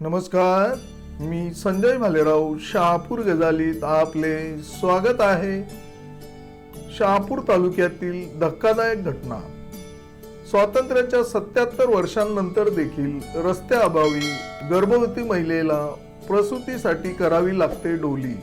नमस्कार मी संजय भालेराव शहापूर गजालीत आपले स्वागत आहे. शहापूर तालुक्यातील धक्कादायक घटना. स्वातंत्र्याच्या सत्याहत्तर वर्षांनंतर देखील रस्त्याअभावी गर्भवती महिलेला प्रसूतीसाठी करावी लागते डोली.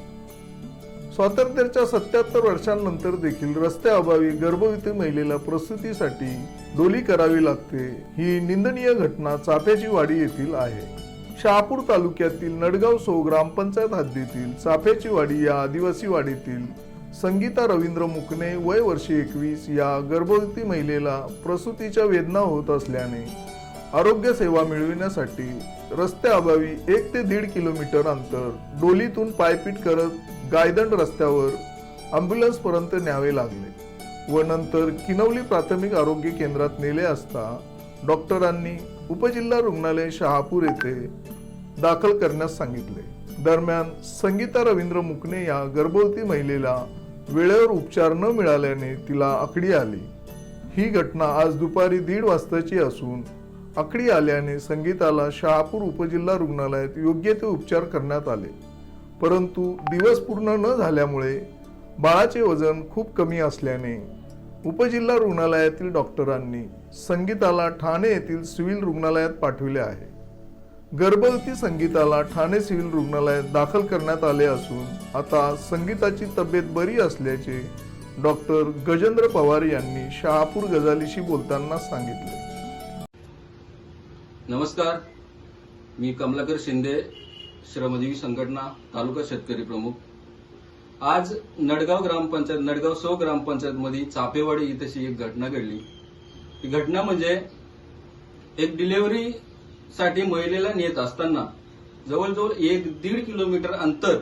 स्वातंत्र्याच्या सत्याहत्तर वर्षांनंतर देखील रस्त्याअभावी गर्भवती महिलेला प्रसूतीसाठी डोली करावी लागते ही निंदनीय घटना चाफ्याची वाडी येथील आहे. शहापूर तालुक्यातील नडगाव सो ग्रामपंचायत हद्दीतील साफेची वाडी या आदिवासी वाडीतील संगीता रवींद्र मुकणे वय वर्षी एकवीस या गर्भवती महिलेला प्रसूतीच्या वेदना होत असल्याने आरोग्य सेवा मिळविण्यासाठी रस्त्याअभावी एक ते दीड किलोमीटर अंतर डोलीतून पायपीट करत गायदंड रस्त्यावर अँब्युलन्स पर्यंत न्यावे लागले व नंतर किनवली प्राथमिक आरोग्य केंद्रात नेले असता डॉक्टरांनी उपजिल्हा रुग्णालय शहापूर येथे दाखल करण्यास सांगितले. दरम्यान संगीता रवींद्र मुकणे या गर्भवती महिलेला वेळेवर उपचार न मिळाल्याने तिला आकडी आली. ही घटना आज दुपारी दीड वाजताची असून आकडी आल्याने संगीताला शहापूर उपजिल्हा रुग्णालयात योग्य ते उपचार करण्यात आले. परंतु दिवस पूर्ण न झाल्यामुळे बाळाचे वजन खूप कमी असल्याने उपजिल्हा रुग्णालयातील डॉक्टरांनी संगीताला ठाणे येथील सिव्हिल रुग्णालयात पाठविले आहे. गर्भवती संगीताला ठाणे सिव्हिल रुग्णालयात दाखल करण्यात आले असून आता संगीताची तब्येत बरी असल्याचे डॉक्टर गजेंद्र पवार यांनी शहापूर गजालीशी बोलताना सांगितले. नमस्कार. मी कमलाकर शिंदे श्रमजीवी संघटना तालुका शेतकरी प्रमुख. आज नडगाव ग्रामपंचायत नडगाव सो ग्रामपंचायत मध्ये चापेवाडी इथेशी एक घटना घडली. ही घटना म्हणजे एक डिलेव्हरी साठी महिलेला नेत असताना जवळजवळ एक दीड किलोमीटर अंतर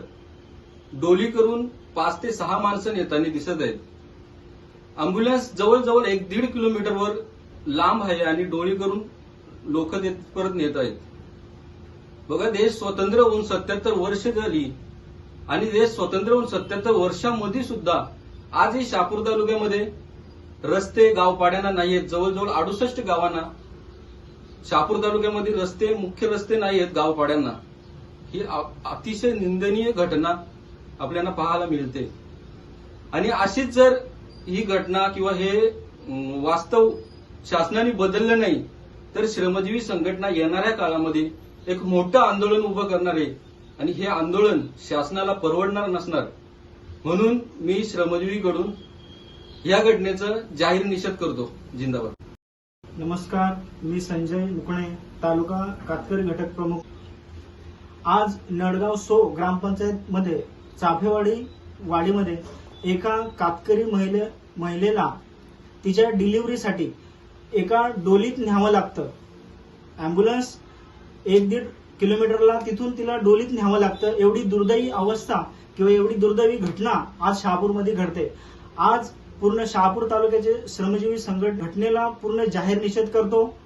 डोली करून पाच ते सहा माणसं नेताना दिसत आहेत. अँब्युलन्स जवळजवळ एक दीड किलोमीटरवर लांब आहे आणि डोली करून लोक परत नेत आहेत. बघा देश स्वतंत्र होऊन सत्याहत्तर वर्ष झाली आणि देश स्वतंत्र होऊन सत्याहत्तर वर्षामध्ये सुद्धा आजही शापूर तालुक्यामध्ये रस्ते गावपाड्यांना नाहीयेत. जवळजवळ अडुसष्ट गावांना शहापूर तालुक्यामध्ये रस्ते मुख्य रस्ते नाही आहेत गावपाड्यांना. ही अतिशय निंदनीय घटना आपल्याला पाहायला मिळते. आणि अशीच जर ही घटना किंवा हे वास्तव शासनाने बदललं नाही तर श्रमजीवी संघटना येणाऱ्या काळामध्ये एक मोठं आंदोलन उभं करणार आहे. आणि हे आंदोलन शासनाला परवडणार नसणार. म्हणून मी श्रमजीवीकडून या घटनेचं जाहीर निषेध करतो. जिंदाबाद. नमस्कार मी संजय मुकणे तालुका कातकरी घटक प्रमुख. आज नडगाव सो ग्रामपंचायत मध्ये चाफेवाडी वाडीमध्ये एका कातकरी महिले महिलेला तिच्या डिलिव्हरीसाठी एका डोलीत न्यावं लागतं. अँब्युलन्स एक दीड किलोमीटरला तिथून तिला डोलीत न्यावं लागतं. एवढी दुर्दैवी अवस्था किंवा एवढी दुर्दैवी घटना आज शहापूरमध्ये घडते. आज पूर्ण शहापूर तालुक्याचे श्रमजीवी संघट घटनेला पूर्ण जाहीर निषेध करतो.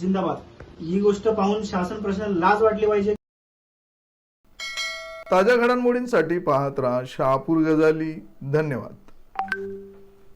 जिंदाबाद. ही गोष्ट पाहून शासन प्रशासन लाज वाटली पाहिजे. ताज्या घडामोडींसाठी पाहत राहा शहापूर गजाली. धन्यवाद.